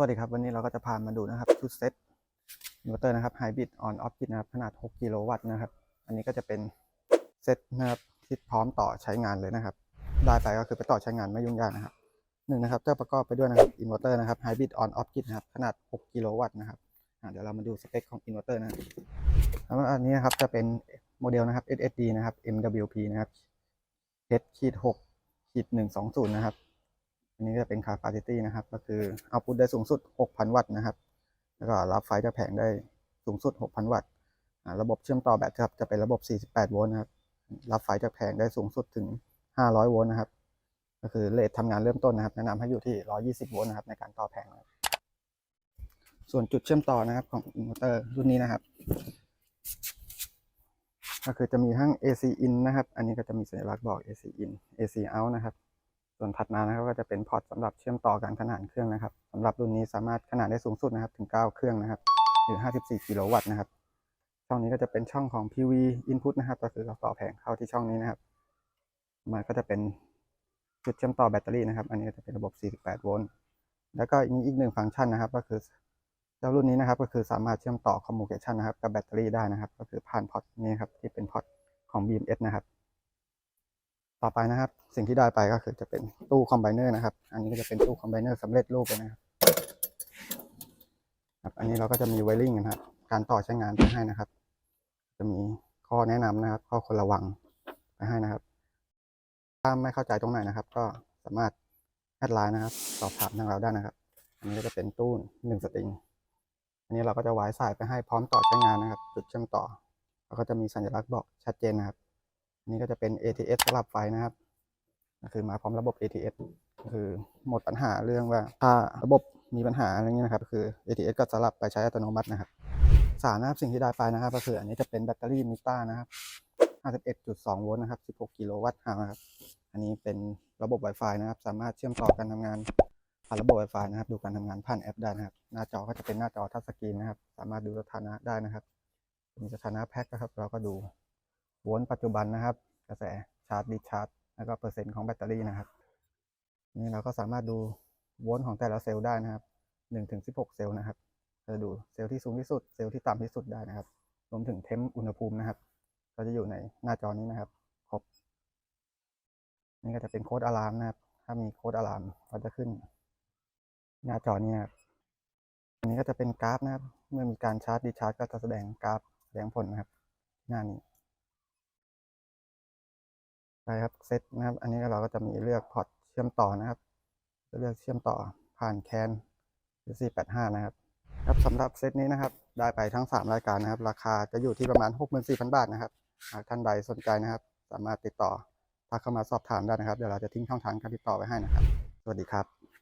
วัสดีครับวันนี้เราก็จะพามาดูนะครับชุดเซ็ตอินเวอร์เตอร์นะครับไฮบริดออนออฟกิดนะครับขนาด 6 กิโลวัตต์นะครับ อันนี้ก็จะเป็นเซ็ตนะครับที่พร้อมต่อใช้งานเลยนะครับ ได้ไปก็คือไปต่อใช้งานไม่ยุ่งยากนะครับหนึ่งนะครับจะประกอบไปด้วยนะครับอินเวอร์เตอร์นะครับไฮบริดออนออฟกิดนะครับขนาด 6 กิโลวัตต์นะครับเดี๋ยวเรามาดูสเปคของอินเวอร์เตอร์นะครับแล้วอันนี้นะครับจะเป็นโมเดลนะครับ SSD นะครับ MWP นะครับ H ขีด6ขีด120นะครับ อันนี้จะเป็น capacity นะครับ ก็คือ output ได้สูงสุด 6,000 วัตต์นะครับ แล้วก็รับไฟจากแผงได้สูงสุด 6,000 วัตต์ระบบเชื่อมต่อแบตครับจะเป็นระบบ 48 โวลต์นะครับ รับไฟจากแผงได้สูงสุดถึง 500 โวลต์นะครับ ก็คือเรททำงานเริ่มต้นนะครับ แนะนำให้อยู่ที่ 120 โวลต์นะครับในการต่อแผงนะครับส่วนจุดเชื่อมต่อนะครับของอินเวอร์เตอร์รุ่นนี้นะครับ ก็คือจะมีทั้ง AC in นะครับ อันนี้ก็จะมีสัญลักษณ์บอก AC in AC out นะครับ ส่วนถัดมานะครับก็จะเป็นพอร์ตสำหรับเชื่อมต่อการขนานเครื่องนะครับสำหรับรุ่นนี้สามารถขนาดได้สูงสุดนะครับถึง 9 เครื่องนะครับหรือ 54 กิโลวัตต์นะครับ ช่องนี้ก็จะเป็นช่องของ PV input นะครับ ก็คือเราต่อแผงเข้าที่ช่องนี้นะครับมันก็จะเป็นจุดเชื่อมต่อแบตเตอรี่นะครับ อันนี้จะเป็นระบบ 48 โวลต์ แล้วก็มีอีกหนึ่งฟังก์ชันนะครับ ก็คือเจ้ารุ่นนี้นะครับ ก็คือสามารถเชื่อมต่อ communication นะครับกับแบตเตอรี่ได้นะครับ ก็คือผ่านพอร์ตนี้ครับที่เป็นพอร์ตของ BMS นะครับ ต่อไปนะครับ สิ่งที่ได้ไปก็คือจะเป็นตู้คอมไบเนอร์นะครับ อันนี้ก็จะเป็นตู้คอมไบเนอร์สำเร็จรูปเลยนะครับครับอันนี้เราก็จะมีไวริ่งนะครับ การต่อใช้งานไปให้นะครับ จะมีข้อแนะนำนะครับ ข้อควรระวังไปให้นะครับ ถ้าไม่เข้าใจตรงไหนนะครับ ก็สามารถแอดไลน์นะครับ สอบถามทางเราได้นะครับ อันนี้ก็จะเป็นตู้หนึ่งสตริง อันนี้เราก็จะวายสายไปให้พร้อมต่อใช้งานนะครับ จุดเชื่อมต่อ แล้วก็จะมีสัญลักษณ์บอกชัดเจนนะครับ นี้ก็จะเป็น ATS สลับไฟนะครับ ก็คือมาพร้อมระบบ ATS ก็คือหมดปัญหาเรื่องว่าถ้าระบบมีปัญหาอะไรเงี้ยนะครับก็คือ ATS ก็สลับไปใช้อัตโนมัตินะครับสารนะครับสิ่งที่ได้ไปนะครับ ก็คืออันนี้จะเป็นแบตเตอรี่มิต้านะครับ51.2 โวลต์นะครับ 16 กิโลวัตต์ฮาวนะครับ อันนี้เป็นระบบ Wi-Fi นะครับ สามารถเชื่อมต่อการทำงานผ่านระบบ Wi-Fi นะครับ ดูการทำงานผ่านแอปได้นะครับ หน้าจอก็จะเป็นหน้าจอทัชสกรีนนะครับ สามารถดูสถานะได้นะครับ มีสถานะแพ็คนะครับ เราก็ดู โวลต์ปัจจุบันนะครับ กระแสชาร์จดิชาร์จแล้วก็เปอร์เซ็นต์ของแบตเตอรี่นะครับนี่เราก็สามารถดูโวลต์ของแต่ละเซลล์ได้นะครับ1ถึง16 เซลล์นะครับจะดูเซลล์ที่สูงที่สุดเซลล์ที่ต่ำที่สุดได้นะครับ รวมถึงเทมอุณหภูมินะครับ ก็จะอยู่ในหน้าจอนี้นะครับครบนี่ก็จะเป็นโค้ดอะลามนะครับ ถ้ามีโค้ดอะลามก็จะขึ้น หน้าจอนี้นะครับอันนี้ก็จะเป็นกราฟนะครับ เมื่อมีการชาร์จดิชาร์จก็จะแสดงกราฟแสดงผลนะครับ หน้านี้ ใช่ครับเซตนะครับ อันนี้เราก็จะมีเลือกพอร์ตเชื่อมต่อนะครับจะเลือกเชื่อมต่อผ่านแคนหรือ485 นะครับครับสำหรับเซตนี้นะครับ ได้ไปทั้ง 3 รายการนะครับ ราคาจะอยู่ที่ประมาณ 64,000 บาทนะครับ หากท่านใดสนใจนะครับ สามารถติดต่อทักเข้ามาสอบถามได้นะครับ เดี๋ยวเราจะทิ้งช่องทางการติดต่อไว้ให้นะครับ สวัสดีครับ